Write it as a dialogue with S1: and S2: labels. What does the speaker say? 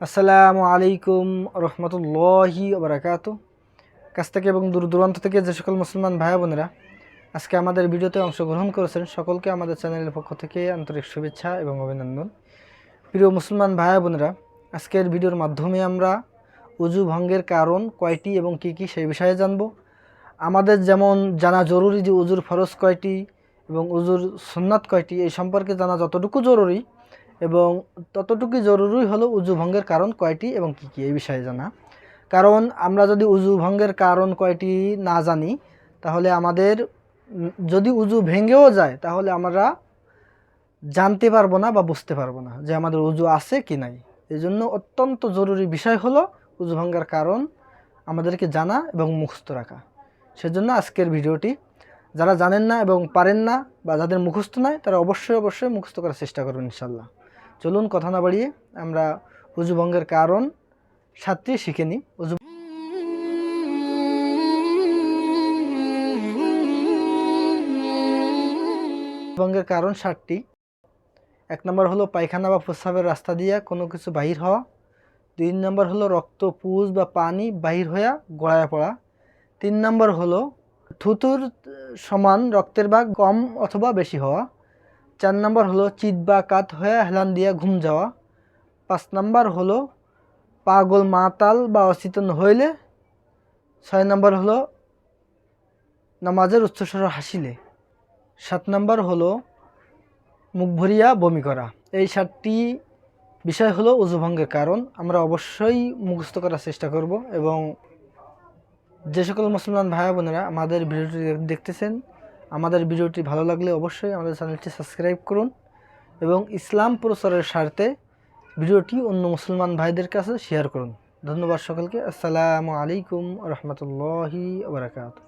S1: আসসালামু আলাইকুম রহমতুল্লাহি বারাকাত কাছ থেকে এবং দূর দূরান্ত থেকে যে সকল মুসলমান ভাই বোনেরা আজকে আমাদের ভিডিওতে অংশগ্রহণ করেছেন, সকলকে আমাদের চ্যানেলের পক্ষ থেকে আন্তরিক শুভেচ্ছা এবং অভিনন্দন। প্রিয় মুসলমান ভাই বোনেরা, আজকের ভিডিওর মাধ্যমে আমরা উজু ভঙ্গের কারণ কয়টি এবং কি কি সেই বিষয়ে জানব। আমাদের যেমন জানা জরুরি যে উজুর ফরজ কয়টি এবং উজুর সুন্নাত কয়টি, এই সম্পর্কে জানা যতটুকু জরুরি এবং ততটুকুই জরুরি হলো উজু ভঙ্গের কারণ কয়টি এবং কী কী, এই বিষয়ে জানা। কারণ আমরা যদি উজু ভঙ্গের কারণ কয়টি না জানি, তাহলে আমাদের যদি উজু ভেঙেও যায়, তাহলে আমরা জানতে পারব না বা বুঝতে পারব না যে আমাদের উজু আছে কি নাই। এই জন্য অত্যন্ত জরুরি বিষয় হলো উজু ভঙ্গের কারণ আমাদেরকে জানা এবং মুখস্থ রাখা। সেজন্য আজকের ভিডিওটি, যারা জানেন না এবং পারেন না বা যাদের মুখস্থ নাই, তারা অবশ্যই অবশ্যই মুখস্থ করার চেষ্টা করবেন ইনশাল্লাহ চলুন কথা না বাড়িয়ে আমরা উজু ভঙ্গের কারণ সাতটি শিখে নিই। উজু ভঙ্গের কারণ সাতটি। এক নম্বর হলো পায়খানা বা প্রস্রাবের রাস্তা দিয়ে কোনো কিছু বাহির হওয়া। দুই নম্বর হলো রক্ত, পুজ বা পানি বাহির হইয়া গড়ায় পড়া। তিন নম্বর হলো থুতুর সমান রক্তের ভাগ কম অথবা বেশি হওয়া। চার নম্বর হলো চিত বা কাত হয়ে হেলান দিয়া ঘুম যাওয়া। পাঁচ নম্বর হলো পাগল মাতাল বা অচেতন হইলে। ছয় নম্বর হলো নামাজের উচ্চস্বর হাসিলে। সাত নম্বর হলো মুখ ভরিয়া বমি করা। এই সাতটি বিষয় হলো উজুভঙ্গের কারণ। আমরা অবশ্যই মুখস্থ করার চেষ্টা করব এবং যে সকল মুসলমান ভাই বোনেরা আমাদের ভিডিওটি দেখতেছেন আমাদের ভিডিওটি ভালো লাগলে অবশ্যই আমাদের চ্যানেলটি সাবস্ক্রাইব করুন এবং ইসলাম প্রচারের স্বার্থে ভিডিওটি অন্য মুসলমান ভাইদের কাছে শেয়ার করুন। ধন্যবাদ সকলকে। আসসালামু আলাইকুম রহমতুল্লাহি বারাকাতু